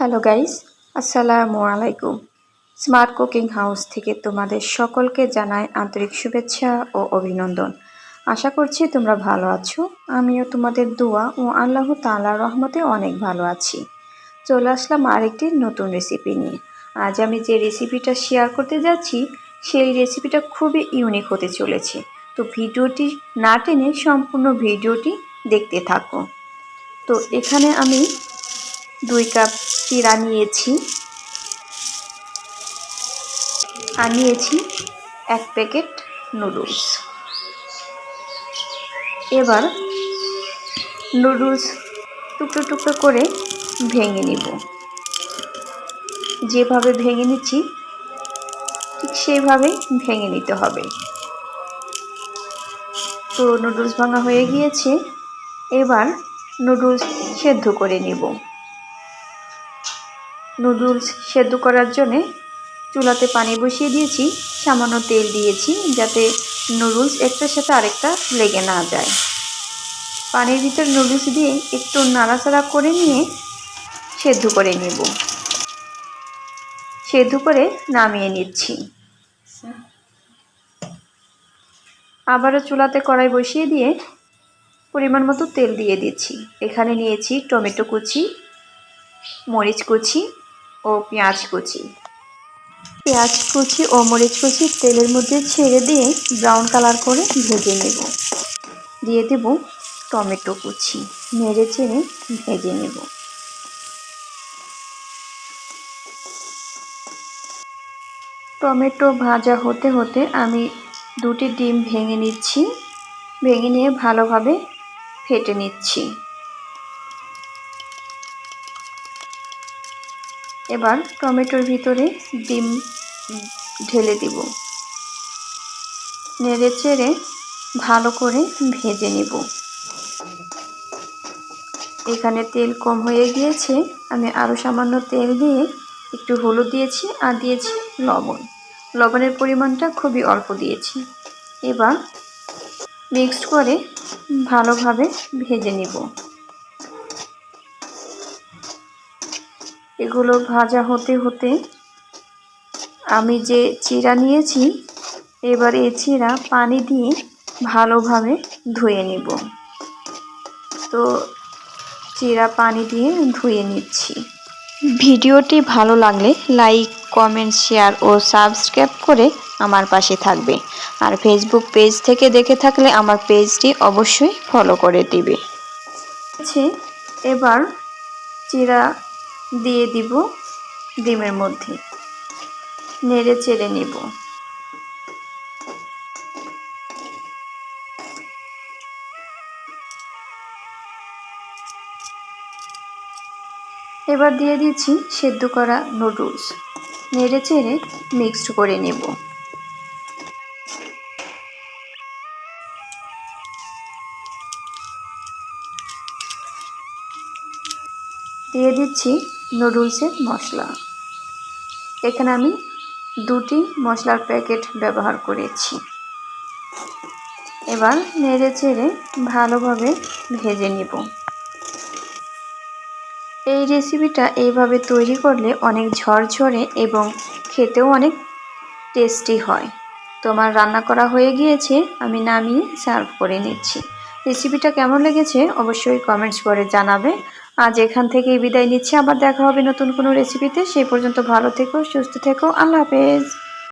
Hello guys, আসসালামু আলাইকুম। Smart cooking house থেকে তোমাদের সকলকে জানাই আন্তরিক শুভেচ্ছা ও অভিনন্দন। আশা করছি তোমরা ভালো আছো। আমিও তোমাদের দোয়া ও আল্লাহ তাআলার রহমতে অনেক ভালো আছি। চলে আসলাম আরেকটি নতুন রেসিপি নিয়ে। আজ আমি যে রেসিপিটা শেয়ার করতে যাচ্ছি, সেই রেসিপিটা খুবই ইউনিক হতে চলেছে। তো ভিডিওটি না টেনে সম্পূর্ণ ভিডিওটি দেখতে থাকো। তো এখানে আমি দুই কাপ চিরা নিয়েছি। আর নিয়েছি এক প্যাকেট নুডলস। এবার নুডলস টুকরো টুকরো করে ভেঙে নিব। যেভাবে ভেঙে নিচ্ছি, ঠিক সেইভাবেই ভেঙে নিতে হবে। তো নুডলস ভাঙা হয়ে গিয়েছে। এবার নুডলস সেদ্ধ করে নিব। নুডলস সেদ্ধ করার জন্যে চুলাতে পানি বসিয়ে দিয়েছি। সামান্য তেল দিয়েছি যাতে নুডলস একটার সাথে আরেকটা লেগে না যায়। পানির ভিতর নুডলস দিয়ে একটু নাড়াচাড়া করে নিয়ে সেদ্ধ করে নেব। সেদ্ধ করে নামিয়ে নিচ্ছি। আবারও চুলাতে কড়াই বসিয়ে দিয়ে পরিমাণ মতো তেল দিয়ে দিচ্ছি। এখানে নিয়েছি টমেটো কুচি, মরিচ কুচি ও পেঁয়াজ কুচি। পেঁয়াজ কুচি ও মরিচ কুচি তেলের মধ্যে ছেড়ে দিয়ে ব্রাউন কালার করে ভেজে নেব। দিয়ে দেব টমেটো কুচি, নেড়ে চেড়ে ভেজে নেব। টমেটো ভাজা হতে হতে আমি দুটি ডিম ভেঙে নিচ্ছি, ভেঙে নিয়ে ভালোভাবে ফেটে নিচ্ছি। এবার টমেটোর ভিতরে ডিম ঢেলে দিব। নেড়ে চেড়ে ভালো করে ভেজে নিব। এখানে তেল কম হয়ে গিয়েছে। আমি আরও সামান্য তেল দিয়ে একটু হলুদ দিয়েছি আর দিয়েছি লবণ। লবণের পরিমাণটা খুবই অল্প দিয়েছি। এবার মিক্সড করে ভালোভাবে ভেজে নিব। এগুলো ভাজা হতে হতে আমি যে চিরা নিয়েছি এবার এই চিরা পানি দিয়ে ভালোভাবে ধুয়ে নিব। তো চিরা পানি দিয়ে ধুয়ে নিচ্ছি। ভিডিওটি ভালো লাগলে লাইক কমেন্ট শেয়ার ও সাবস্ক্রাইব করে আমার পাশে থাকবে। আর ফেসবুক পেজ থেকে দেখে থাকলে আমার পেজটি অবশ্যই ফলো করে দিবে। এবার চিরা দিয়ে দিব ডিমের মধ্যে। নেড়ে চেড়ে নিব। এবার দিয়ে দিচ্ছি সেদ্ধ করা নুডলস। নেড়ে চেড়ে মিক্সড করে নেব। দিয়ে দিচ্ছি নুডলসের মশলা। এখানে আমি দুটি মশলার প্যাকেট ব্যবহার করেছি। এবার নেড়ে চেড়ে ভালোভাবে ভেজে নিব। এই রেসিপিটা এইভাবে তৈরি করলে অনেক ঝরঝরে এবং খেতেও অনেক টেস্টি হয়। তোমার রান্না করা হয়ে গিয়েছে, আমি নামিয়ে সার্ভ করে নিচ্ছি। রেসিপিটা কেমন লেগেছে অবশ্যই কমেন্টস করে জানাবে। আজ এখান থেকেই বিদায় নিচ্ছি। আবার দেখা হবে নতুন কোনো রেসিপিতে সেই পর্যন্ত ভালো থেকো, সুস্থ থেকো। আল্লাহ হাফেজ।